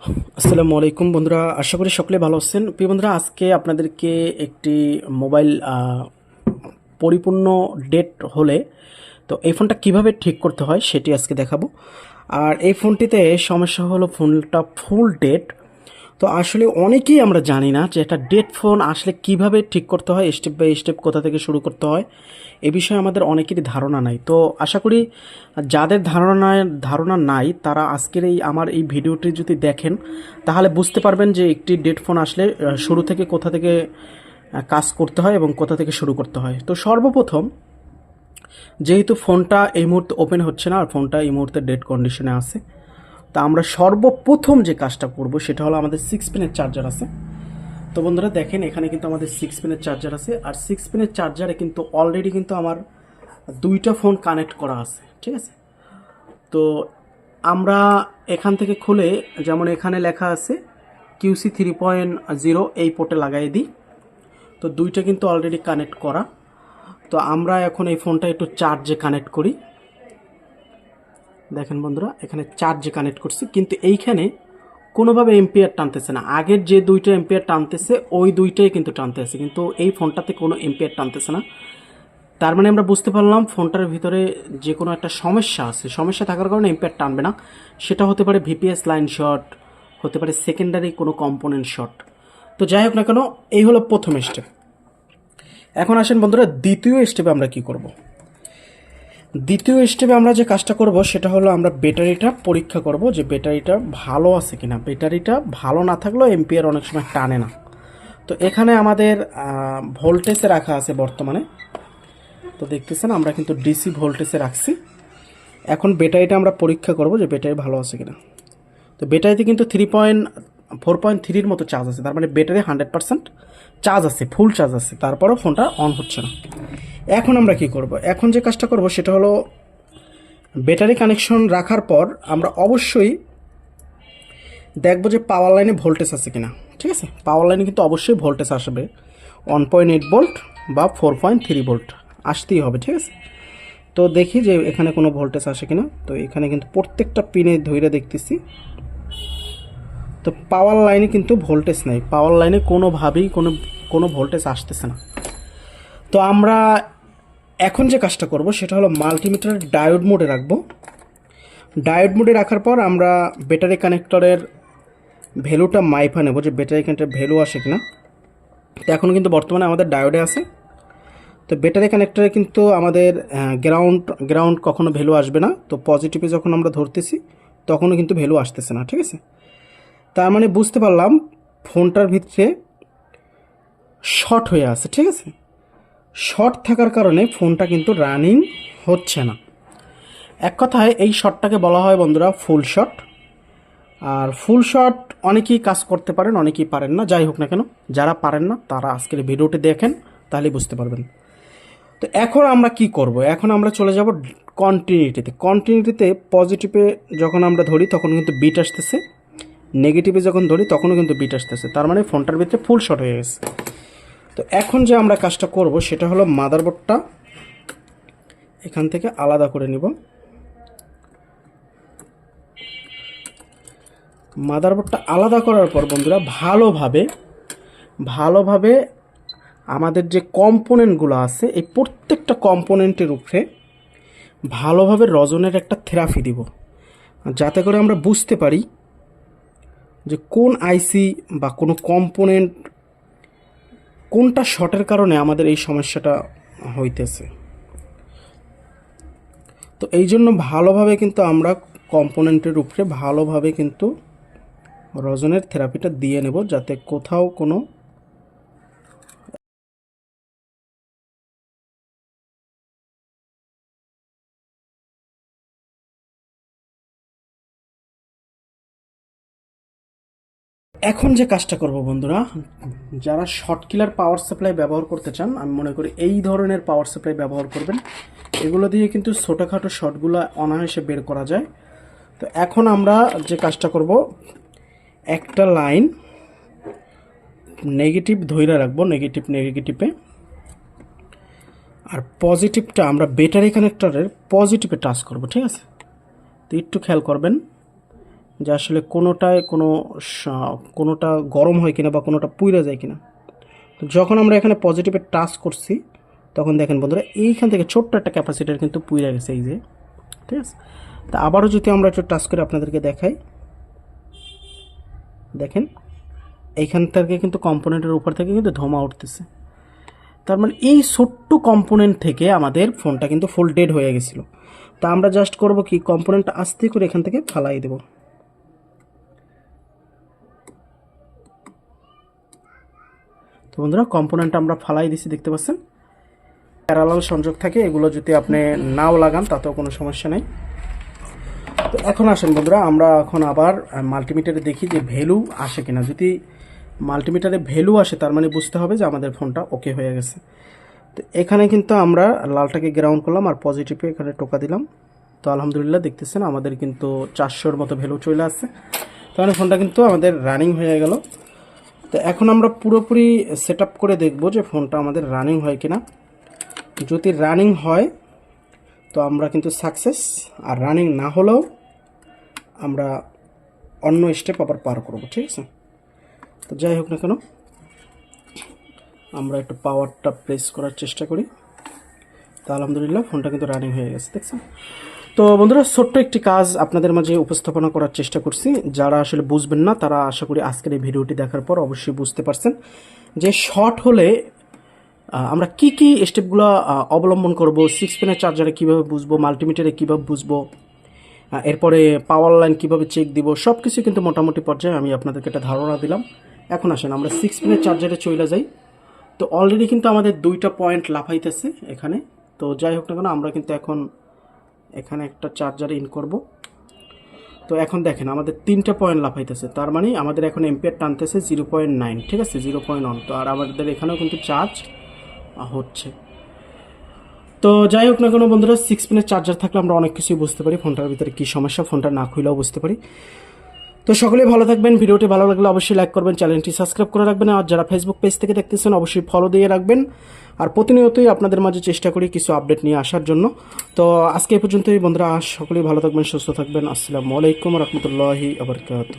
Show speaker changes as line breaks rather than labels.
আসসালামু আলাইকুম বন্ধুরা, আশা করি সকলে ভালো আছেন। প্রিয় বন্ধুরা, আজকে আপনাদেরকে একটি মোবাইল পরিপূর্ণ ডেট হলে তো এই ফোনটা কীভাবে ঠিক করতে হয় সেটি আজকে দেখাবো। আর এই ফোনটিতে সমস্যা হলো ফোনটা ফুল ডেট তো আসলে অনেকেই আমরা জানি না যে একটা ডেট ফোন আসলে কীভাবে ঠিক করতে হয় স্টেপ বাই স্টেপ কোথা থেকে শুরু করতে হয়, এ বিষয়ে আমাদের অনেকেরই ধারণা নাই। তো আশা করি যাদের ধারণা ধারণা নাই, তারা আজকের এই আমার এই ভিডিওটি যদি দেখেন, তাহলে বুঝতে পারবেন যে একটি ডেট ফোন আসলে শুরু থেকে কোথা থেকে কাজ করতে হয় এবং কোথা থেকে শুরু করতে হয়। তো সর্বপ্রথম, যেহেতু ফোনটা এই মুহূর্তে ওপেন হচ্ছে না, আর ফোনটা এই মুহূর্তে ডেড কন্ডিশনে আছে তা আমরা সর্বপ্রথম যে কাজটা করব সেটা হলো আমাদের সিক্স পিনের চার্জার আছে। তো বন্ধুরা দেখেন, এখানে কিন্তু আমাদের সিক্স পিনের চার্জার আছে। আর সিক্স পিনের চার্জারে কিন্তু অলরেডি কিন্তু আমার দুইটা ফোন কানেক্ট করা আছে, ঠিক আছে? তো আমরা এখান থেকে খুলে যেমন এখানে লেখা আছে কিউসি থ্রি পয়েন্ট জিরো এই পোর্টে লাগাই দিই। তো দুইটা কিন্তু অলরেডি কানেক্ট করা। তো আমরা এখন এই ফোনটা একটু চার্জে কানেক্ট করি। দেখেন বন্ধুরা, এখানে চার্জ কানেক্ট করছি, কিন্তু এইখানে কোনোভাবে এম্পিয়ার টানতেছে না। আগের যে দুইটা এম্পিয়ার টানতেছে, ওই দুইটাই কিন্তু টানতে টানতেছে কিন্তু এই ফোনটাতে কোনো এম্পিয়ার টানতেছে না। তার মানে আমরা বুঝতে পারলাম ফোনটার ভিতরে যে কোনো একটা সমস্যা আছে। সমস্যা থাকার কারণে এম্পিয়ার টানবে না। সেটা হতে পারে ভিপিএস লাইন শর্ট হতে পারে সেকেন্ডারি কোনো কম্পোনেন্ট শর্ট তো যাই হোক না কেন, এই হলো প্রথম স্টেপ এখন আসেন বন্ধুরা, দ্বিতীয় স্টেপে আমরা কি করব? দ্বিতীয় স্টেপে আমরা যে কাজটা করব, সেটা হলো আমরা ব্যাটারিটা পরীক্ষা করব যে ব্যাটারিটা ভালো আছে কিনা। ব্যাটারিটা ভালো না থাকলেও এম্পিয়ার অনেক সময় টানে না। তো এখানে আমাদের ভোল্টেজে রাখা আছে বর্তমানে। তো দেখতেছেন আমরা কিন্তু ডিসি ভোল্টেজে রাখছি। এখন ব্যাটারিটা আমরা পরীক্ষা করব যে ব্যাটারি ভালো আছে কিনা। তো ব্যাটারিতে কিন্তু থ্রি পয়েন্ট ফোর পয়েন্ট থ্রির মতো চার্জ আছে। তার মানে ব্যাটারি হান্ড্রেড পার্সেন্ট চার্জ আছে ফুল চার্জ আছে। তারপরেও ফোনটা অন হচ্ছে না। এখন আমরা কি করব? এখন যে কাজটা করব সেটা হলো ব্যাটারি কানেকশন রাখার পর আমরা অবশ্যই দেখব যে পাওয়ার লাইনে ভোল্টেজ আছে কিনা। ঠিক আছে? পাওয়ার লাইনে কিন্তু অবশ্যই ভোল্টেজ আসবে। ওয়ান পয়েন্ট এইট ভোল্ট বা ফোর পয়েন্ট থ্রি ভোল্ট আসতেই হবে, ঠিক আছে? তো দেখি যে এখানে কোনো ভোল্টেজ আসে কিনা। তো এখানে কিন্তু প্রত্যেকটা পিনে ধইরে দেখতেছি। তো পাওয়ার লাইনে কিন্তু ভোল্টেজ নেই। পাওয়ার লাইনে কোনোভাবেই কোনো কোনো ভোল্টেজ আসতেছে না। তো আমরা এখন যে কাজটা করব, সেটা হলো মাল্টিমিটার ডায়োড মোডে রাখব। ডায়োড মোডে রাখার পর আমরা ব্যাটারি কানেক্টরের ভ্যালুটা মাইফা নেব, যে ব্যাটারি কানেক্টরের ভ্যালু আসে কিনা। তো এখন কিন্তু বর্তমানে আমাদের ডায়োডে আছে। তো ব্যাটারি কানেক্টরে কিন্তু আমাদের গ্রাউন্ড গ্রাউন্ড কখনো ভ্যালু আসবে না। তো পজিটিভে যখন আমরা ধরতেছি, তখনও কিন্তু ভ্যালু আসতেছে না, ঠিক আছে? তার মানে বুঝতে পারলাম ফোনটার ভিতরে শর্ট হয়ে আছে, ঠিক আছে? শর্ট থাকার কারণে ফোনটা কিন্তু রানিং হচ্ছে না। এক কথায় এই শটটাকে বলা হয় বন্ধুরা ফুল শট আর ফুল শট অনেকেই কাজ করতে পারেন, অনেকেই পারেন না, যাই হোক না কেন, যারা পারেন না, তারা আজকের ভিডিওটি দেখেন, তাহলেই বুঝতে পারবেন। তো এখন আমরা কি করব? এখন আমরা চলে যাব কন্টিনিউটিতে কন্টিনিউটিতে পজিটিভে যখন আমরা ধরি, তখন কিন্তু বিট আসতেছে। নেগেটিভে যখন ধরি, তখনও কিন্তু বিট আসতেছে। তার মানে ফোনটার ভিতরে ফুল শট হয়ে গেছে। তো এখন যে আমরা কাজটা করব সেটা হলো মাদারবোর্ডটা এখান থেকে আলাদা করে নিব। মাদারবোর্ডটা আলাদা করার পর বন্ধুরা ভালোভাবে ভালোভাবে আমাদের যে কম্পোনেন্টগুলো আছে, এই প্রত্যেকটা কম্পোনেন্টের উপরে ভালোভাবে রজনের একটা থেরাপি দিব। যাতে করে আমরা বুঝতে পারি যে কোন আইসি বা কোনো কম্পোনেন্ট কোনটা শটের কারণে আমাদের এই সমস্যাটা হইতেছে? তো এই জন্য ভালোভাবে কিন্তু আমরা কম্পোনেন্টের উপরে ভালোভাবে কিন্তু রজনের থেরাপিটা দিয়ে নেব, যাতে কোথাও কোনো এখন যে কাজটা করব বন্ধুরা, যারা শর্ট কিলার পাওয়ার সাপ্লাই ব্যবহার করতে চান, আমি মনে করি এই ধরনের পাওয়ার সাপ্লাই ব্যবহার করবেন। এগুলো দিয়ে কিন্তু ছোটোখাটো শর্টগুলো অনায়াসে বের করা যায়। তো এখন আমরা যে কাজটা করব, একটা লাইন নেগেটিভ ধৈর্য রাখব নেগেটিভ নেগেটিভে আর পজিটিভটা আমরা ব্যাটারি কানেক্টরের পজিটিভে টাচ করব, ঠিক আছে? তো একটু খেয়াল করবেন। যে আসলে কোনোটায় কোনো কোনোটা গরম হয় কিনা বা কোনোটা পুইরা যায় কিনা। তো যখন আমরা এখানে পজিটিভে টাচ করছি, তখন দেখেন বন্ধুরা, এইখান থেকে ছোট্ট একটা ক্যাপাসিটার কিন্তু পুইরা গেছে এই যে। ঠিক আছে? তা আবারও যদি আমরা একটু টাচ করে আপনাদেরকে দেখাই। দেখেন, এইখান থেকে কিন্তু কম্পোনেন্টের উপর থেকে কিন্তু ধোঁয়া উঠতেছে। তার মানে এই ছোট্ট কম্পোনেন্ট থেকে আমাদের ফোনটা কিন্তু ফুল ডেড হয়ে গেছিল। তা আমরা জাস্ট করব কি? কম্পোনেন্টটা আস্তে করে এখান থেকে ফালাই দেব। তো বন্ধুরা কম্পোনেন্ট আমরা ফালাই দিছি, দেখতে পাচ্ছেন? প্যারালাল সংযোগ থাকে, এগুলো যদি আপনি নাও লাগান, তাতেও কোনো সমস্যা নেই। তো এখন আসেন বন্ধুরা, আমরা এখন আবার মাল্টিমিটারে দেখি যে ভ্যালু আসে কিনা। যদি মাল্টিমিটারে ভ্যালু আসে, তার মানে বুঝতে হবে যে আমাদের ফোনটা ওকে হয়ে গেছে। তো এখানে কিন্তু আমরা লালটাকে গ্রাউন্ড করলাম আর পজিটিভে এখানে টোকা দিলাম। তো আলহামদুলিল্লাহ, দেখতেছেন আমাদের কিন্তু চারশোর মতো ভ্যালু চলে আসছে। তাহলে ফোনটা কিন্তু আমাদের রানিং হয়ে গেল। তো এখন আমরা পুরোপুরি সেট করে দেখব যে ফোনটা আমাদের রানিং হয় কিনা। যদি রানিং হয়, তো আমরা কিন্তু সাকসেস আর রানিং না হলেও আমরা অন্য স্টেপ আবার পার করব, ঠিক আছে? তো যাই হোক না কেন, আমরা একটু পাওয়ারটা প্রেস করার চেষ্টা করি। তো আলহামদুলিল্লাহ, ফোনটা কিন্তু রানিং হয়ে গেছে, দেখছেন? তো বন্ধুরা, ছোট্ট একটি কাজ আপনাদের মাঝে উপস্থাপনা করার চেষ্টা করছি। যারা আসলে বুঝবেন না, তারা আশা করি আজকের এই ভিডিওটি দেখার পর অবশ্যই বুঝতে পারছেন যে শর্ট হলে আমরা কি কি স্টেপগুলো অবলম্বন করব সিক্স পেনের চার্জারে কীভাবে বুঝব মাল্টিমিটারে কীভাবে বুঝব এরপরে পাওয়ার লাইন কীভাবে চেক দিব সব কিছু কিন্তু মোটামুটি পর্যায়ে আমি আপনাদেরকে একটা ধারণা দিলাম। এখন আসেন, আমরা সিক্স পেনের চার্জারে চলে যাই। তো অলরেডি কিন্তু আমাদের দুইটা পয়েন্ট লাফাইতেছে এখানে। তো যাই হোক না কেন, আমরা কিন্তু এখন এখানে একটা চার্জার ইন করব। তো এখন দেখেন, আমাদের তিনটা পয়েন্ট লাফাইতেছে। তার মানে আমাদের এখন এম্পিয়ার টানতেছে জিরো পয়েন্ট নাইন ঠিক আছে? জিরো পয়েন্ট তো আর আমাদের এখানেও কিন্তু চার্জ হচ্ছে। তো যাই হোক না কোনো বন্ধুরা সিক্স পিনের চার্জার থাকলে আমরা অনেক কিছুই বুঝতে পারি। ফোনটার ভিতরে কী সমস্যা, ফোনটা না খুলেও বুঝতে পারি। তো সকলে ভালো থাকবেন। ভিডিওটি ভালো লাগলে অবশ্যই লাইক করবেন, চ্যানেলটি সাবস্ক্রাইব করে রাখবেন, আর যারা ফেসবুক পেজ থেকে দেখতেছেন, অবশ্যই ফলো দিয়ে রাখবেন। আর প্রতিনিয়তই আপনাদের মাঝে চেষ্টা করি কিছু আপডেট নিয়ে আসার জন্য। তো আজকে এই পর্যন্তই, বন্ধুরা, সকলেই ভালো থাকবেন, সুস্থ থাকবেন। আসসালামু আলাইকুম রহমতুল্লাহি আবরকাত